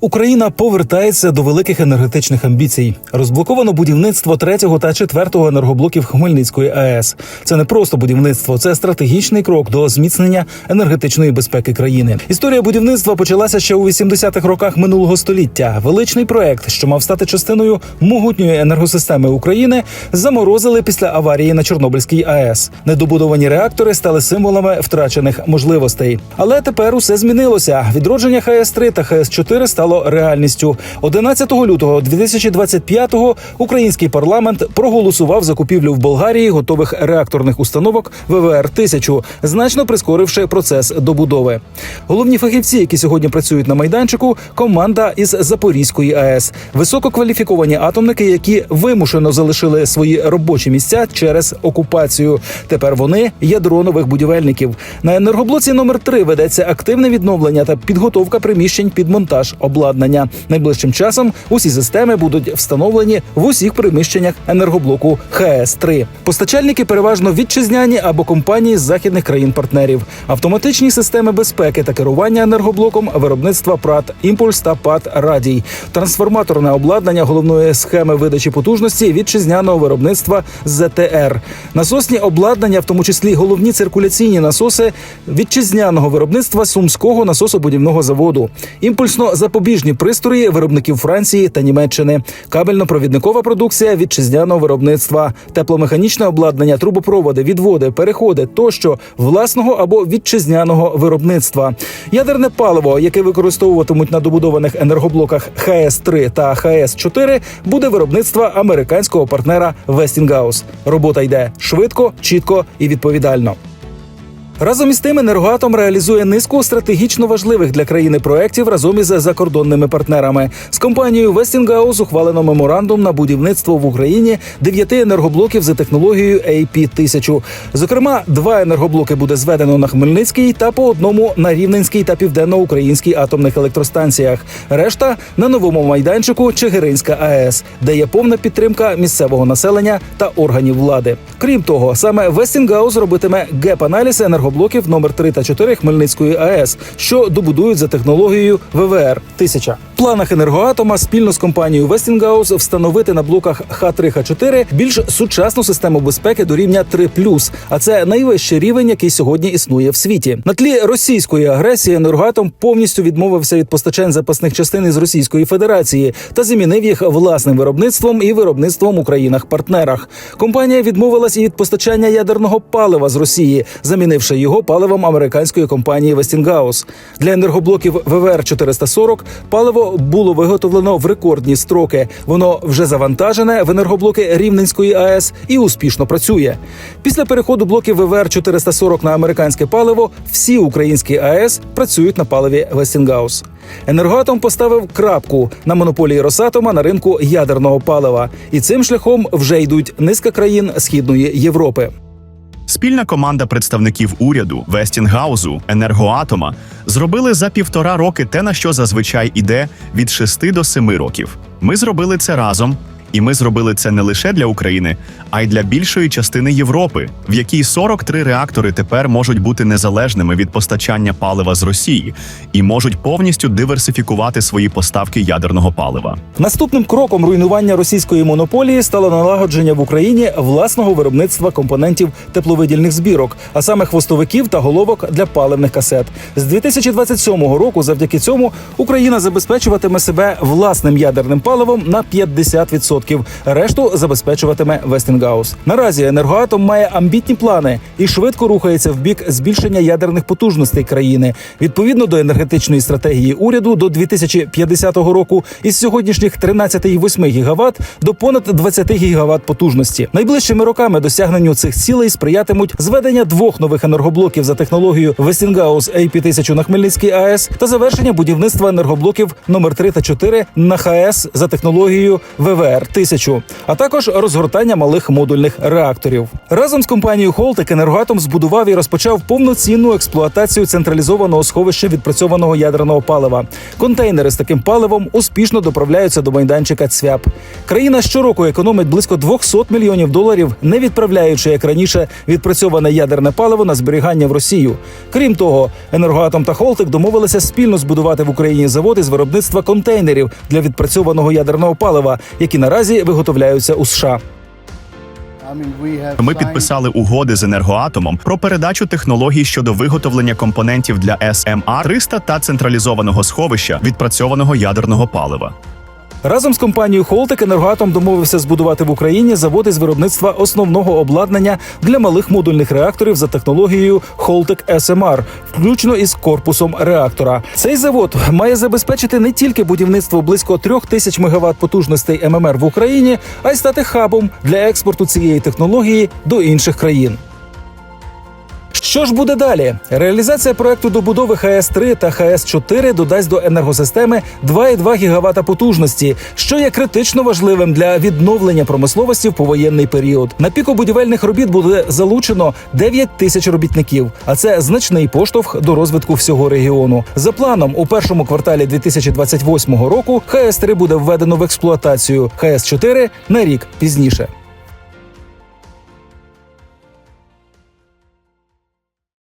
Україна повертається до великих енергетичних амбіцій. Розблоковано будівництво третього та четвертого енергоблоків Хмельницької АЕС. Це не просто будівництво, це стратегічний крок до зміцнення енергетичної безпеки країни. Історія будівництва почалася ще у 80-х роках минулого століття. Величний проект, що мав стати частиною могутньої енергосистеми України, заморозили після аварії на Чорнобильській АЕС. Недобудовані реактори стали символами втрачених можливостей. Але тепер усе змінилося. Відродження ХС 3 та ХС 4 стало реальністю. 11 лютого 2025-го український парламент проголосував закупівлю в Болгарії готових реакторних установок ВВР 1000 значно прискоривши процес добудови. Головні фахівці, які сьогодні працюють на майданчику, команда із Запорізької АЕС, висококваліфіковані атомники, які вимушено залишили свої робочі місця через окупацію. Тепер вони ядро нових будівельників. На енергоблоці номер 3 ведеться активне відновлення та підготовка приміщень під монтаж обладнання. Найближчим часом усі системи будуть встановлені в усіх приміщеннях енергоблоку ХС 3 Постачальники переважно вітчизняні або компанії з західних країн-партнерів. Автоматичні системи безпеки та керування енергоблоком виробництва ПРАТ Імпульс та ПАТ Радій, трансформаторне обладнання головної схеми видачі потужності вітчизняного виробництва ЗТР, насосні обладнання, в тому числі головні циркуляційні насоси вітчизняного виробництва сумського насособудівного заводу, імпульсно-запобіжні пристрої виробників Франції та Німеччини, кабельно-провідникова продукція вітчизняного виробництва, тепломеханічне обладнання, трубопроводи, відводи, переходи тощо власного або вітчизняного виробництва, ядерне паливо, яке використовуватимуть на добудованих енергоблоках ХС 3 та ХС 4 буде виробництва американського партнера Westinghouse. Робота йде швидко, чітко і відповідально. Разом із тим, енергоатом реалізує низку стратегічно важливих для країни проєктів разом із закордонними партнерами. З компанією Westinghouse ухвалено меморандум на будівництво в Україні дев'яти енергоблоків за технологією AP-1000. Зокрема, два енергоблоки буде зведено на Хмельницькій та по одному на Рівненській та південноукраїнській атомних електростанціях. Решта на новому майданчику Чигиринська АЕС, де є повна підтримка місцевого населення та органів влади. Крім того, саме Westinghouse робитиме геп-аналіз енергоблоків номер 3 та 4 Хмельницької АЕС, що добудують за технологією ВВР 1000 В планах енергоатома спільно з компанією Westinghouse встановити на блоках Х3 Х4 більш сучасну систему безпеки до рівня 3+, а це найвищий рівень, який сьогодні існує в світі. На тлі російської агресії енергоатом повністю відмовився від постачань запасних частин із Російської Федерації та замінив їх власним виробництвом і виробництвом у країнах-партнерах. Компанія відмовилась і від постачання ядерного палива з Росії, замінивши його паливом американської компанії Westinghouse. Для енергоблоків ВВР 440 паливо було виготовлено в рекордні строки. Воно вже завантажене в енергоблоки Рівненської АЕС і успішно працює. Після переходу блоків ВВР 440 на американське паливо всі українські АЕС працюють на паливі Westinghouse. Енергоатом поставив крапку на монополії Росатома на ринку ядерного палива, і цим шляхом вже йдуть низка країн Східної Європи. Спільна команда представників уряду, Вестінгаузу, енергоатома зробили за півтора роки те, на що зазвичай іде від 6 до 7 років. Ми зробили це разом, і ми зробили це не лише для України, а й для більшої частини Європи, в якій 43 реактори тепер можуть бути незалежними від постачання палива з Росії і можуть повністю диверсифікувати свої поставки ядерного палива. Наступним кроком руйнування російської монополії стало налагодження в Україні власного виробництва компонентів тепловидільних збірок, а саме хвостовиків та головок для паливних касет. З 2027 року, завдяки цьому, Україна забезпечуватиме себе власним ядерним паливом на 50%. Решту забезпечуватиме Westinghouse. Наразі енергоатом має амбітні плани і швидко рухається в бік збільшення ядерних потужностей країни відповідно до енергетичної стратегії уряду до 2050 року із сьогоднішніх 13,8 гігават до понад 20 гігават потужності. Найближчими роками досягненню цих цілей сприятимуть зведення двох нових енергоблоків за технологією Westinghouse AP1000 на Хмельницькій АЕС та завершення будівництва енергоблоків номер 3 та 4 на ХАЕС за технологією ВВР 1000 а також розгортання малих модульних реакторів. Разом з компанією Холтек Енергоатом збудував і розпочав повноцінну експлуатацію централізованого сховища відпрацьованого ядерного палива. Контейнери з таким паливом успішно доправляються до майданчика ЦВЯП. Країна щороку економить близько 200 мільйонів доларів, не відправляючи як раніше відпрацьоване ядерне паливо на зберігання в Росію. Крім того, енергоатом та Холтек домовилися спільно збудувати в Україні заводи з виробництва контейнерів для відпрацьованого ядерного палива, які наразі виготовляються у США. Ми підписали угоди з енергоатомом про передачу технологій щодо виготовлення компонентів для СМА 300 та централізованого сховища відпрацьованого ядерного палива. Разом з компанією Холтек Енергоатом домовився збудувати в Україні заводи з виробництва основного обладнання для малих модульних реакторів за технологією Холтек SMR, включно із корпусом реактора. Цей завод має забезпечити не тільки будівництво близько трьох тисяч мегаватт потужностей ММР в Україні, а й стати хабом для експорту цієї технології до інших країн. Що ж буде далі? Реалізація проекту добудови ХС 3 та ХС 4 додасть до енергосистеми 2,2 гігавата потужності, що є критично важливим для відновлення промисловості в повоєнний період. На піку будівельних робіт буде залучено 9 тисяч робітників, а це значний поштовх до розвитку всього регіону. За планом, у першому кварталі 2028 року ХС 3 буде введено в експлуатацію, ХС 4 на рік пізніше.